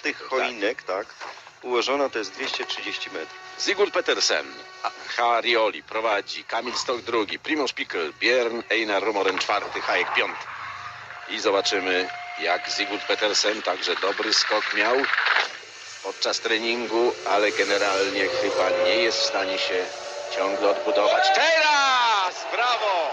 tych cholinek, tak, ułożona to jest 230 metrów. Sigurd Petersen, a- Harioli prowadzi, Kamil Stok drugi, Primoz Pikl, Björn Einar Rumoren czwarty, Hajek piąty. I zobaczymy, jak Sigurd Petersen także dobry skok miał podczas treningu, ale generalnie chyba nie jest w stanie się ciągle odbudować. Teraz! Brawo!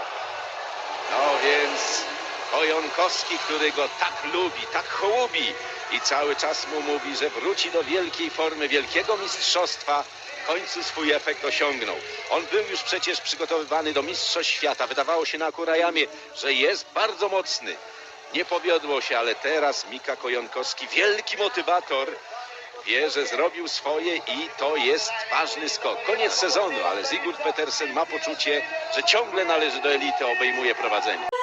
No więc Kojonkowski, który go tak lubi, tak hołubi i cały czas mu mówi, że wróci do wielkiej formy, wielkiego mistrzostwa, w końcu swój efekt osiągnął. On był już przecież przygotowywany do mistrzostw świata. Wydawało się na Akurajamie, że jest bardzo mocny. Nie powiodło się, ale teraz Mika Kojonkowski, wielki motywator, wie, że zrobił swoje i to jest ważny skok. Koniec sezonu, ale Sigurd Petersen ma poczucie, że ciągle należy do elity, obejmuje prowadzenie.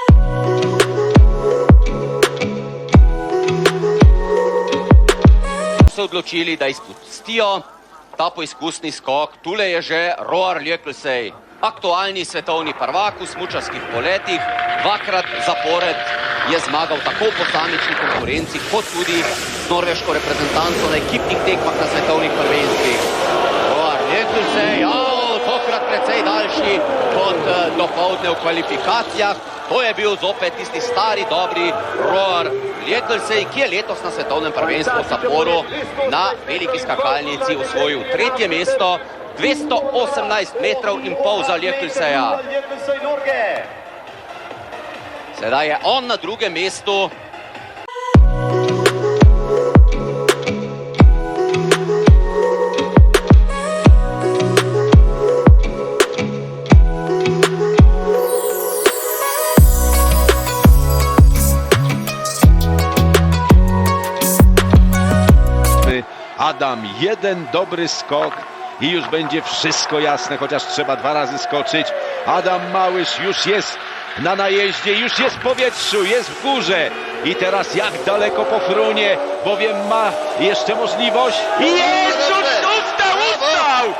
Se odločili, da izpustijo ta poizkusni skok. Tule je že Roar Ljeklsej, aktualni svetovni prvak v smučarskih poletih. Dvakrat zapored je zmagal tako v posamični konkurenci, kot tudi z norveško reprezentanco na ekipnih tekmah na svetovnih prvenstvih. Roar Ljeklsej, ja, tokrat precej daljši kot eh, dopoldne v kvalifikacijah. To je bil zopet tisti stari, dobri Roar Ljeklsej, ki je letos na svetovnem prvenstvu v Saporu na veliki skakalnici osvojil tretje mesto. 218 metrov in pol za Ljeklseja. Sedaj je on na drugem mestu. Adam, jeden dobry skok i już będzie wszystko jasne, chociaż trzeba dwa razy skoczyć. Adam Małysz już jest na najeździe, już jest w powietrzu, jest w górze. I teraz jak daleko pofrunie, bowiem ma jeszcze możliwość. Jest! Ustał, ustał!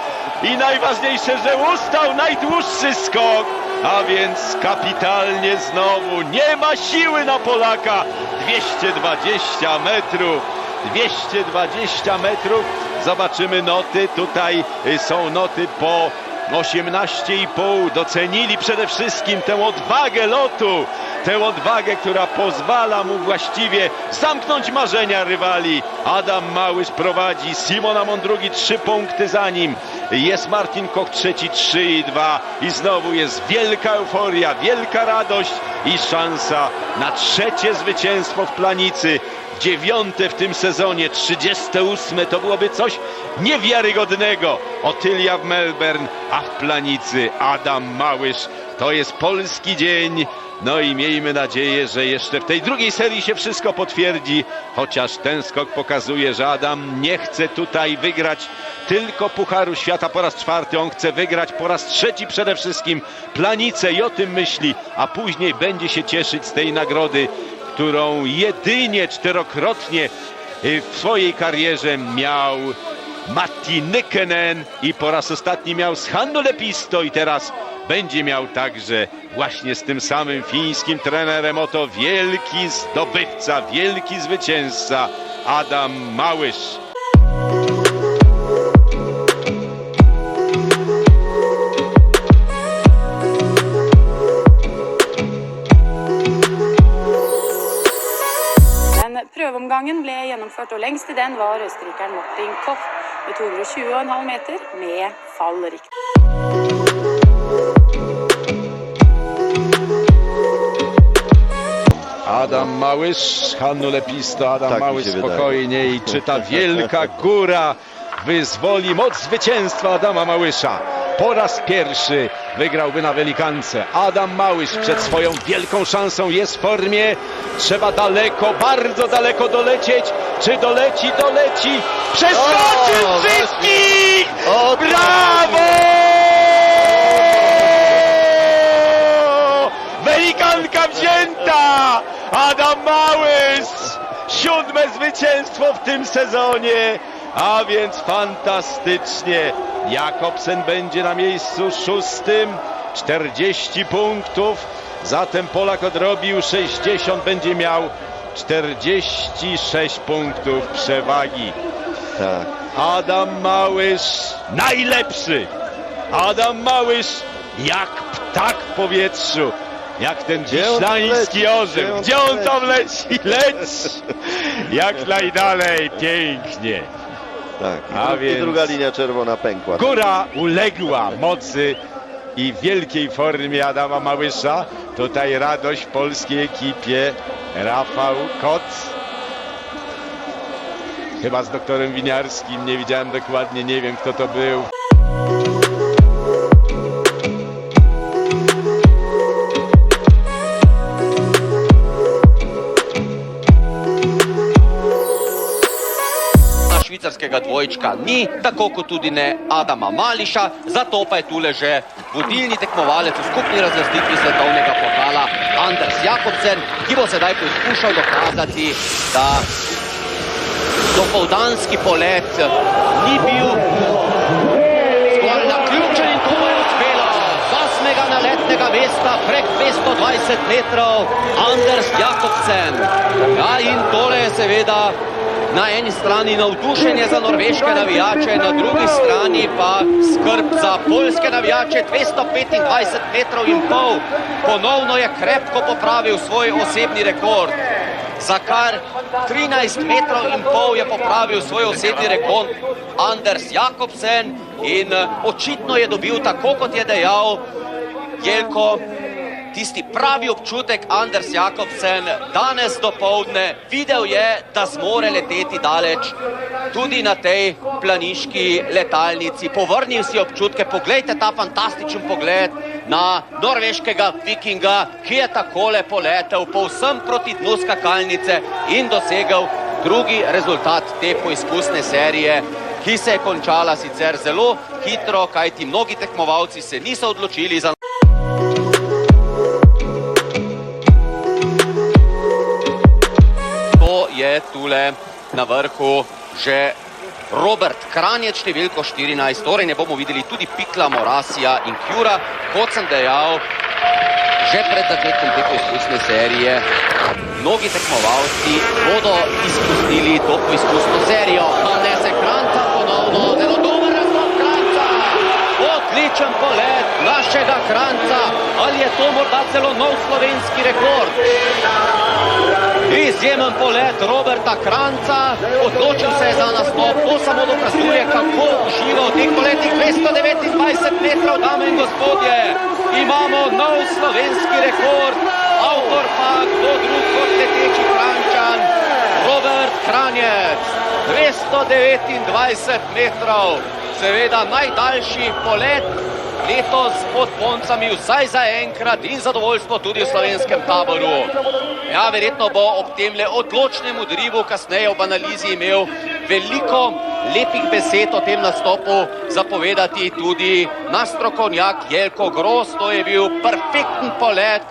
I najważniejsze, że ustał najdłuższy skok. A więc kapitalnie znowu. Nie ma siły na Polaka. 220 metrów. 220 metrów. Zobaczymy noty. Tutaj y, są noty po 18,5. Docenili przede wszystkim tę odwagę lotu. Tę odwagę, która pozwala mu właściwie zamknąć marzenia rywali. Adam Małysz prowadzi, Simona Mondrugi trzy punkty za nim. Jest Martin Koch trzeci 3 i 2 i znowu jest wielka euforia, wielka radość i szansa na trzecie zwycięstwo w Planicy. Dziewiąte w tym sezonie, 38 to byłoby coś niewiarygodnego. Otylia w Melbourne, a w Planicy Adam Małysz. To jest polski dzień. No i miejmy nadzieję, że jeszcze w tej drugiej serii się wszystko potwierdzi, chociaż ten skok pokazuje, że Adam nie chce tutaj wygrać tylko Pucharu Świata po raz czwarty, on chce wygrać po raz trzeci przede wszystkim Planicę i o tym myśli, a później będzie się cieszyć z tej nagrody, którą jedynie czterokrotnie y, w swojej karierze miał Matti Nykenen i po raz ostatni miał z Hanno Lepisto i teraz będzie miał także właśnie z tym samym fińskim trenerem oto wielki zdobywca, wielki zwycięzca Adam Małysz. Prøveomgangen ble gjennomført, og lengst i den var østerrikeren Martin Koch med 220,5 meter med fallrikt. Adam Małysz, Hannu Lepisto, Adam Tak Małysz się wydaje. spokojnie i czy ta wielka góra wyzwoli moc zwycięstwa Adama Małysza. Po raz pierwszy wygrałby na Welikance. Adam Małysz przed swoją wielką szansą jest w formie. Trzeba daleko, bardzo daleko dolecieć. Czy doleci? Doleci! Przeskoczył O, wszystkich! O, Brawo! Welikanka wzięta! Adam Małysz! Siódme zwycięstwo w tym sezonie, a więc fantastycznie. Jakobsen będzie na miejscu szóstym, 40 punktów. Zatem Polak odrobił 60, będzie miał 46 punktów przewagi. Tak. Adam Małysz najlepszy. Adam Małysz jak ptak w powietrzu. Jak ten wiślański leci? orzeł. Gdzie on tam leci? Leć! Jak najdalej. Pięknie. Tak. I, A dru- więc- I druga linia czerwona pękła. Góra uległa mocy i wielkiej formie Adama Małysza. Tutaj radość w polskiej ekipie. Rafał Kot. Chyba z doktorem Winiarskim, nie widziałem dokładnie, nie wiem kto to był. Dvojčka ni, tako kot tudi ne Adama Mališa, zato pa je tule že vodilni tekmovalec v skupni razvrstitvi svetovnega pokala Anders Jakobsen, ki bo sedaj poskušal dokazati, da dopoldanski polet ni bil zgolj naključen in to mu je uspelo. Z osmega naletnega mesta prek 220 metrov Anders Jakobsen. Ja, in tole je seveda na eni strani navdušenje za norveške navijače, na drugi strani pa skrb za poljske navijače 225 metrov in pol. Ponovno je krepko popravil svoj osebni rekord. Za kar 13 metrov in pol je popravil svoj osebni rekord Anders Jakobsen in eh, očitno je dobil, tako kot je dejal Jelko, tisti pravi občutek Anders Jakobsen danes do povdne. Videl je, da zmore leteti daleč tudi na tej planiški letalnici. Povrnil si občutke, poglejte ta fantastičen pogled na norveškega vikinga, ki je takole poletel povsem proti dnu skakalnice in dosegel drugi rezultat te poizkusne serije, ki se je končala sicer zelo hitro, kajti mnogi tekmovalci se niso odločili za je tule na vrhu že Robert Kranjec, številko 14, torej ne bomo videli tudi Pikla, Morasija in Kjura, kot sem dejal, že pred začetkom te poizkusne serije. Mnogi tekmovalci bodo izpustili to poizkusno serijo. Nanese Kranca ponovno, zelo dober razlog Kranca. Odličen polet našega Kranca. Ali je to morda celo nov slovenski rekord? Izjemen polet Roberta Kranca, odločil se je za nastop, to samo dokazuje, kako uživa v teh poletih 229 metrov, dame in gospodje. Imamo nov slovenski rekord, avtor pa kdo drug kot leteči Krančan, Robert Kranjec. 229 metrov, seveda najdaljši polet letos pod poncami, vsaj za enkrat in zadovoljstvo tudi v slovenskem taboru. Ja, verjetno bo ob tem le odločnem udrivu kasneje ob analizi imel veliko lepih besed o tem nastopu zapovedati tudi naš strokovnjak Jelko Gros. To je bil perfekten polet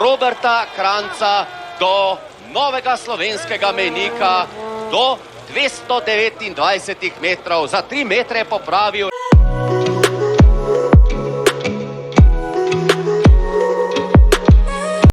Roberta Kranca do novega slovenskega mejnika, do 229 metrov. Za 3 metre popravil.